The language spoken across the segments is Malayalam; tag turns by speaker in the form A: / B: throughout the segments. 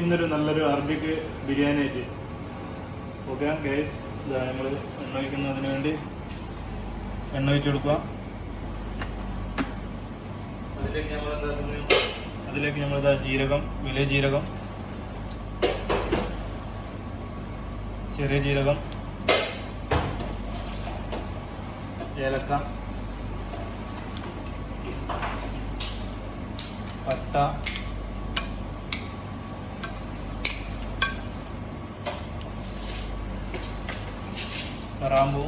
A: ഇന്നൊരു നല്ലൊരു അറബിക്ക് ബിരിയാണി ആയിട്ട്. ഓക്കെ ഗൈസ് ഇതാ നമ്മൾ എണ്ണ ഒഴിക്കുന്നതിന് വേണ്ടി എണ്ണ ഒഴിച്ചു കൊടുക്കുക. അതിലേക്ക് നമ്മൾ എന്താ അതിലേക്ക് നമ്മളിതാ ജീരകം വലിയ ജീരകം ചെറിയ ജീരകം ഏലക്ക പട്ട കറാമ്പൂ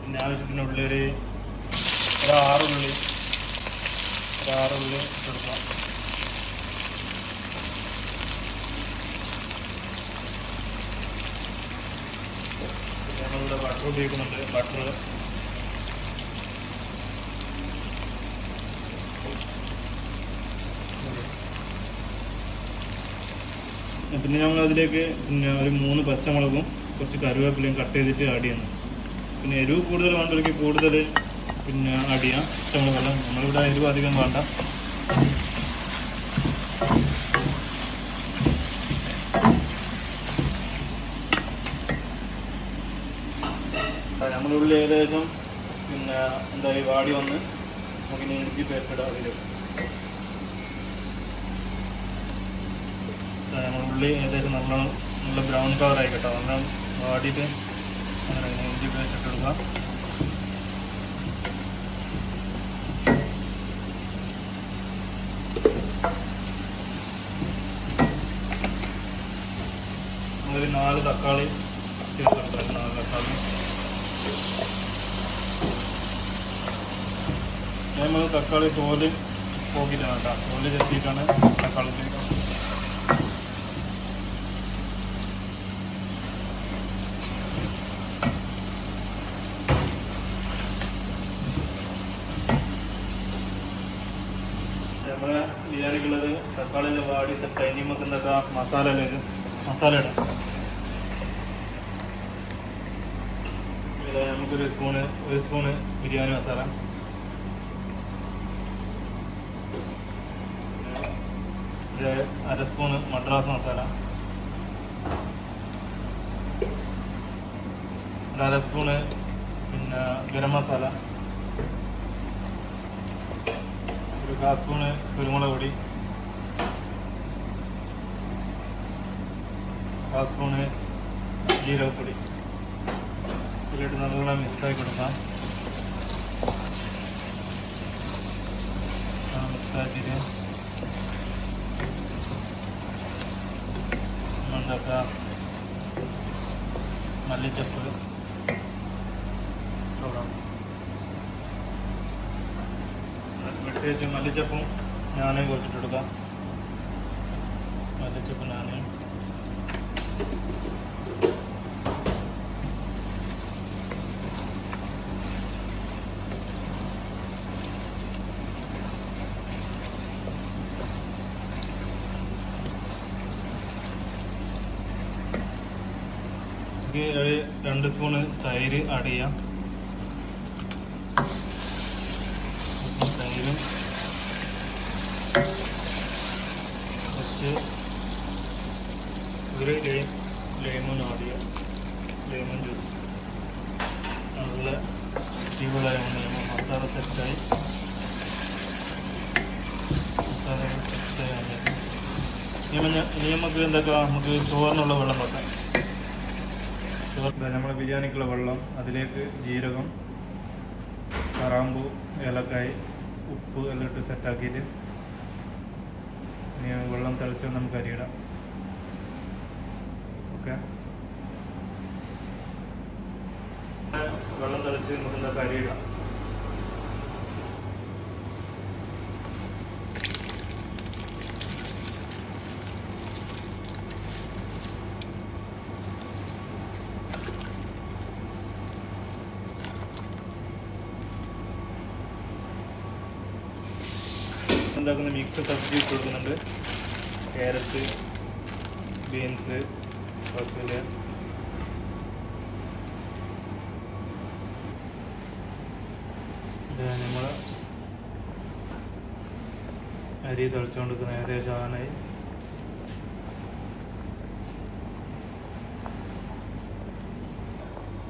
A: പിന്നെ ആവശ്യത്തിനുള്ളിൽ ഒരു ഒരാറുള്ളി ആറുള്ളി. ഒരു ആറുള്ളി കൊടുക്കാം. പിന്നെ നമ്മളിവിടെ ബട്ടർ ഉപയോഗിക്കുന്നുണ്ട്. ബട്ടർ പിന്നെ ഞങ്ങൾ അതിലേക്ക് പിന്നെ ഒരു മൂന്ന് പച്ചമുളകും കുറച്ച് കറിവേപ്പിലയും കട്ട് ചെയ്തിട്ട് ആഡ് ചെയ്യുന്നു. പിന്നെ എരിവ് കൂടുതൽ വേണ്ടവർക്ക് കൂടുതൽ പിന്നെ ആഡ് ചെയ്യാം. പച്ചമുളകെല്ലാം നമ്മളിവിടെ എരിവ് അധികം വേണ്ട. നമ്മളുള്ളിൽ ഏകദേശം പിന്നെ എന്താ വാടി വന്ന് നമുക്കിനി ഇഞ്ചി പേസ്റ്റ് ഇടാം അതിലേക്ക്. നമ്മുടെ ഉള്ളി ഏകദേശം നല്ല നല്ല ബ്രൗൺ കളർ ആയി കേട്ടോ ഒന്ന് വാടിയിട്ട് അങ്ങനെ ഇഞ്ചി പേസ്റ്റ് ഇട്ട് കൊടുക്കുക നമ്മളൊരു നാല് തക്കാളി ചേർത്തെടുക്കാം. നാല് തക്കാളി. നമ്മൾ തക്കാളി തോൽ പോക്കിയിട്ടാണ് കേട്ടോ. തോൽ ചെത്തിയിട്ടാണ് തക്കാളി ചേർക്കുന്നത് നമ്മളെ ബിരിയാണിക്കുള്ളത് മസാല നമുക്കൊരു സ്പൂണ് ഒരു സ്പൂണ് ബിരിയാണി മസാല. അര സ്പൂണ് മദ്രാസ് മസാല. അര സ്പൂണ് പിന്നെ ഗരം മസാല ഒരു കാ സ്പൂണ് കുരുമുളക് പൊടി കാ സ്പൂണ് ജീരകപ്പൊടി. ഇതിലിട്ട് നല്ലോണം മിക്സാക്കി കൊടുക്കാം. മിക്സാക്കിയിട്ട്. മല്ലിച്ചപ്പ്. അവിടെ വെച്ച് മല്ലിച്ചപ്പും ഞാനേ കുറച്ചിട്ട് കൊടുക്കാം. മല്ലിച്ചപ്പ് ഞാനേ എനിക്ക് രണ്ട് സ്പൂണ് തൈര് ആഡ് ചെയ്യാം. തൈരും കുറച്ച് ഒരു ലെമൺ Lemon ചെയ്യാം. Lemon juice. നല്ല അടിപൊളിയായ ലെമൺ മസാല സെറ്റായി. മസാല സെറ്റായി ഇനി നമുക്ക് എന്തൊക്കെ നമുക്ക് ചോറിനുള്ള വെള്ളം വെക്കാം. നമ്മുടെ ബിരിയാണിക്കുള്ള വെള്ളം അതിലേക്ക് ജീരകം കറാമ്പു ഏലക്കായ് ഉപ്പ് എല്ലാം ഇട്ട് സെറ്റാക്കിയിട്ട് ഇനി വെള്ളം തിളച്ച് നമുക്ക് അരിയിടാം. ഓക്കെ വെള്ളം തിളച്ച് നമുക്ക് എന്താ അരിയിടാം. എന്താക്കുന്ന മിക്സ് സബ്ജി ഇട്ട് കൊടുക്കുന്നുണ്ട്. ക്യാരറ്റ് ബീൻസ് ഫസൂല നമ്മൾ അരി തിളച്ചുകൊണ്ടിരിക്കുന്ന ഏകദേശം ആനായി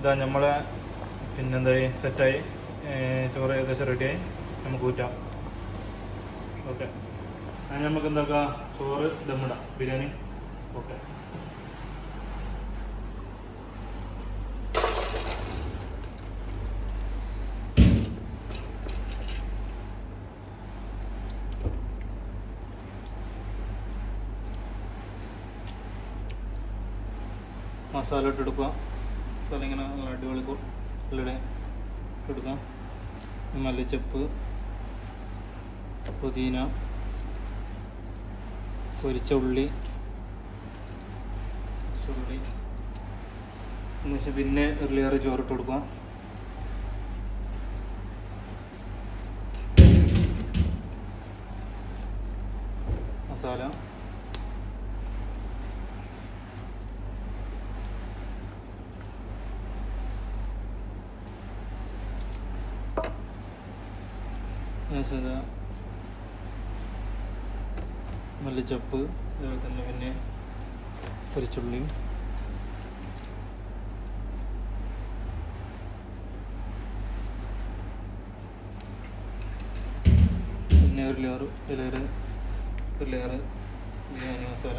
A: ഇതാ നമ്മളെ പിന്നെന്തായി? സെറ്റായി ചോറ് ഏകദേശം റെഡിയായി നമുക്ക് ഊറ്റാം. ഓക്കെ. അതിന് നമുക്ക് എന്താക്കാം? ചോറ് ദമ്മിടാം. ബിരിയാണി. ഓക്കെ. മസാല ഇട്ട് എടുക്കുക. മസാല ഇങ്ങനെ നല്ല അടിപൊളി ഉള്ളിടെ ഇട്ടെടുക്കാം മല്ലിച്ചപ്പ്. പുതിന പൊരിച്ച ഉള്ളി ഉള്ളി എന്നുവെച്ചാൽ പിന്നെ ഒരു ലെയർ ചോറിട്ട് കൊടുക്കാം മസാല. സദാ മല്ലിച്ചപ്പ് അതുപോലെ തന്നെ പിന്നെ പൊരിച്ചുള്ളിയും പിന്നെ ഒരു ലെയർ ലെയർ ഒരു ലെയർ ബിരിയാണി മസാല.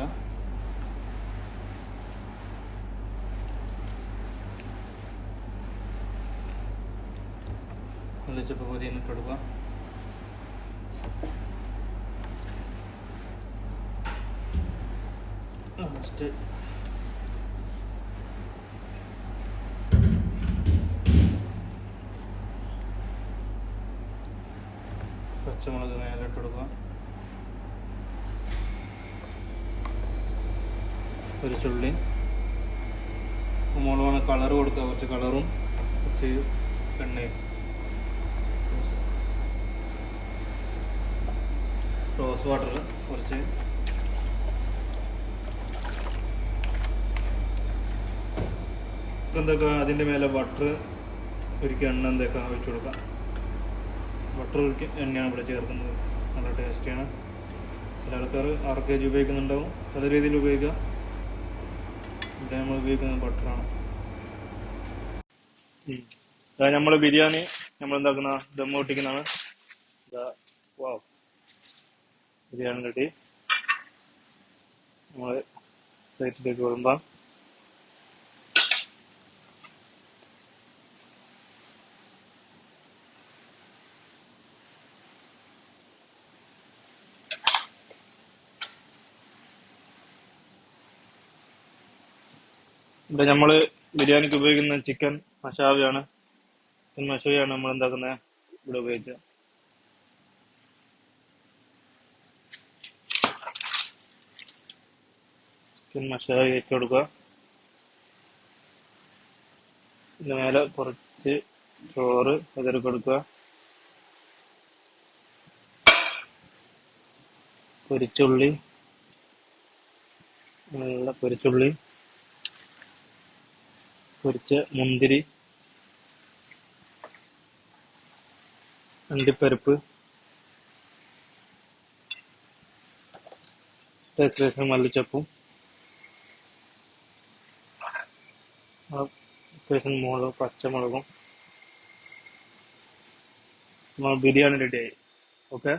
A: മല്ലിച്ചപ്പ് പൊതിയ ഇട്ട് കൊടുക്കുക ലാസ്റ്റ് പച്ചമുളക് മേലെ ഇട്ട് കൊടുക്കുക. ഒരു ചുള്ളി. മുളക് വേണം കളർ കൊടുക്കുക. കുറച്ച് കളറും കുറച്ച് എണ്ണയും. റോസ് വാട്ടർ കുറച്ച് എന്തൊക്കെ അതിന്റെ മേലെ ബട്ടർ ഒരിക്കൽ എണ്ണ എന്തൊക്കെ ഒഴിച്ചു കൊടുക്കാം. ബട്ടർ ഒരിക്കൽ എണ്ണയാണ് ഇവിടെ ചേർക്കുന്നത്. നല്ല ടേസ്റ്റിയാണ് ചില ആൾക്കാർ ആറ് കെ ജി ഉപയോഗിക്കുന്നുണ്ടാവും. പല രീതിയിൽ ഉപയോഗിക്കാം. ഇവിടെ നമ്മൾ ഉപയോഗിക്കുന്നത് ബട്ടറാണ് അതായത് നമ്മൾ ബിരിയാണി നമ്മൾ എന്താക്കുന്ന ദം പൊട്ടിക്കുന്നതാണ്. വാവ് ബിരിയാണി റെഡി നമ്മൾ പ്ലേറ്റിലേക്ക് വിടുമ്പോൾ ഇവിടെ നമ്മൾ ബിരിയാണിക്ക് ഉപയോഗിക്കുന്ന ചിക്കൻ മഷാവിയാണ്. ചിക്കൻ മഷാവയാണ് നമ്മൾ എന്താക്കുന്നത് ഇവിടെ ഉപയോഗിച്ചത്. ചിക്കൻ മഷാവി വെച്ച് കൊടുക്കുക. ഇതിന് മേലെ കുറച്ച് ചോറ് അതിൽ കൊടുക്കുക. പൊരിച്ചുള്ളി. നല്ല പൊരിച്ചുള്ളി. പൊരിച്ച മുന്തിരി അണ്ടിപ്പരിപ്പ് മല്ലിച്ചപ്പും അത്യാവശ്യം മുളക് പച്ചമുളകും. ബിരിയാണി റെഡിയായി ഓക്കെ